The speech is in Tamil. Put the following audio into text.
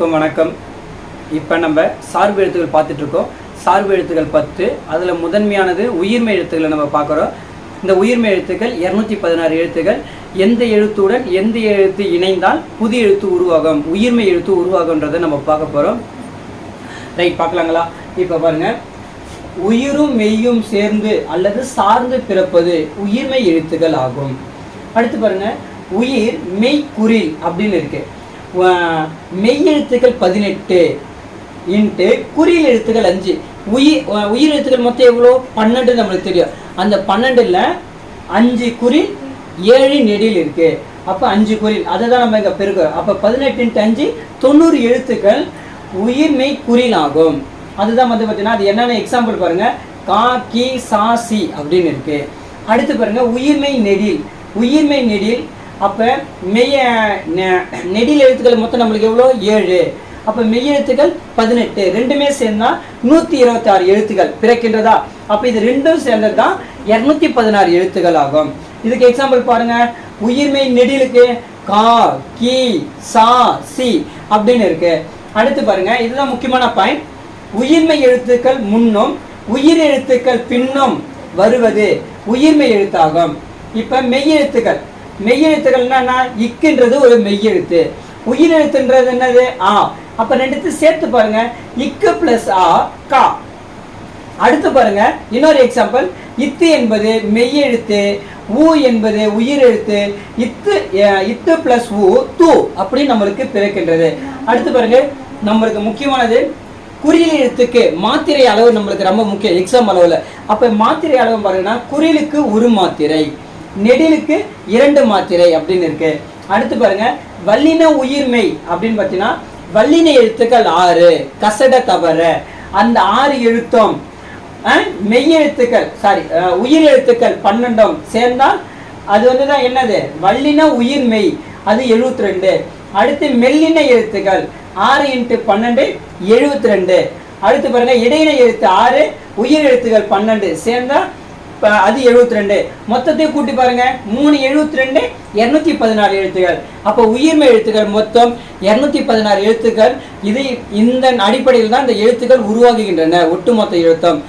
அனைவருக்கும் வணக்கம். இப்போ நம்ம சார்பு எழுத்துக்கள் பார்த்துட்ருக்கோம் சார்பு எழுத்துக்கள் பத்து அதில் முதன்மையானது உயிர்மை எழுத்துக்களை நம்ம பார்க்குறோம் இந்த உயிர்மை எழுத்துக்கள் இரநூத்தி பதினாறு எழுத்துக்கள். எந்த எழுத்துடன் எந்த எழுத்து இணைந்தால் புதிய எழுத்து உருவாகும்? உயிர்மை எழுத்து உருவாகுன்றதை நம்ம பார்க்க போகிறோம் ரைட் பார்க்கலாங்களா? இப்போ பாருங்க. உயிரும் மெய்யும் சேர்ந்து அல்லது சார்ந்து பிறப்பது உயிர்மெய் எழுத்துக்கள் ஆகும். அடுத்து பாருங்க. உயிர் மெய்க்குறில் அப்படின்னு இருக்குது மெய்யெழுத்துக்கள் பதினெட்டு. இன்ட்டு குறில் எழுத்துக்கள் அஞ்சு. உயிர் உயிர் எழுத்துக்கள் மொத்தம் எவ்வளோ? பன்னெண்டு நம்மளுக்கு தெரியும். அந்த பன்னெண்டில் அஞ்சு குறில் ஏழு நெடியில் இருக்குது அப்போ அஞ்சு குறில் அதை தான் நம்ம இங்கே பெருக்கிறோம் அப்போ பதினெட்டு இன்ட்டு அஞ்சு தொண்ணூறு எழுத்துக்கள் உயிர்மெய் குறில் ஆகும். அதுதான் வந்து பார்த்தீங்கன்னா அது என்னென்ன எக்ஸாம்பிள் பாருங்கள் கா கி சா சி அப்படின்னு இருக்குது அடுத்து பாருங்கள் உயிர்மெய் நெடில். உயிர்மெய் நெடில் அப்போ மெய்ய நெ- நெடில் எழுத்துக்கள் மொத்தம் நம்மளுக்கு எவ்வளோ? ஏழு. அப்போ மெய் எழுத்துக்கள் பதினெட்டு. ரெண்டுமே சேர்ந்தா நூற்றி இருபத்தாறு எழுத்துக்கள். பிறக்கின்றதா? அப்போ இது ரெண்டும் சேர்ந்தது தான் இரநூத்தி பதினாறு எழுத்துக்கள் ஆகும். இதுக்கு எக்ஸாம்பிள் பாருங்க. உயிர்மெய் நெடிலுக்கு கா கி சா சி அப்படின்னு இருக்கு. அடுத்து பாருங்க. இதுதான் முக்கியமான பாயிண்ட் உயிர்மை எழுத்துக்கள் முன்னும் உயிர் எழுத்துக்கள் பின்னும் வருவது உயிர்மை எழுத்தாகும். இப்போ மெய் எழுத்துக்கள். மெய் எழுத்துக்கள் இக்குன்றது ஒரு மெய்யெழுத்து. உயிரெழுத்துன்றது உயிர் எழுத்துன்றது என்னது? ஆ. அப்ப ரெண்டுத்து சேர்த்து பாருங்க. இக்கு பிளஸ் ஆ கா. அடுத்து பாருங்க. இன்னொரு எக்ஸாம்பிள் இத்து என்பது மெய்யெழுத்து ஊ என்பது உயிர் எழுத்து இத்து இத்து பிளஸ் ஊ தூ அப்படி நம்மளுக்கு பிறக்கின்றது. அடுத்து பாருங்க. நம்மளுக்கு முக்கியமானது குறியல் எழுத்துக்கு மாத்திரை அளவு நம்மளுக்கு ரொம்ப முக்கியம் எக்ஸாம் அளவில். அப்போ மாத்திரை அளவு பாருங்கன்னா குறிலுக்கு ஒரு மாத்திரை நெடிலுக்கு இரண்டு மாத்திரை அப்படின்னு இருக்கு. அடுத்து பாருங்க வல்லின உயிர்மை அப்படின்னு பார்த்தீங்கன்னா வல்லின எழுத்துக்கள் ஆறு கசட தவற. அந்த ஆறு எழுத்தும் அஹ், மெய் எழுத்துக்கள் சாரி உயிர் எழுத்துக்கள் பன்னெண்டும் சேர்ந்தால் அது வந்து தான் என்னது? வல்லின உயிர் மெய் அது எழுபத்தி ரெண்டு அடுத்து மெல்லின எழுத்துக்கள் ஆறு இன்ட்டு பன்னெண்டு எழுபத்தி ரெண்டு அடுத்து பாருங்க இடையின எழுத்து ஆறு உயிர் எழுத்துக்கள் பன்னெண்டு. சேர்ந்தால் அது எழுபத்தி ரெண்டு மொத்தத்தையும் கூட்டி பாருங்க. மூணு எழுபத்தி ரெண்டு இரநூத்தி பதினாறு எழுத்துக்கள். அப்போ உயிர்மை எழுத்துக்கள் மொத்தம் இரநூத்தி பதினாறு எழுத்துக்கள். இது இந்த அடிப்படையில் தான் இந்த எழுத்துக்கள் உருவாகுகின்றன ஒட்டுமொத்த எழுத்தம்.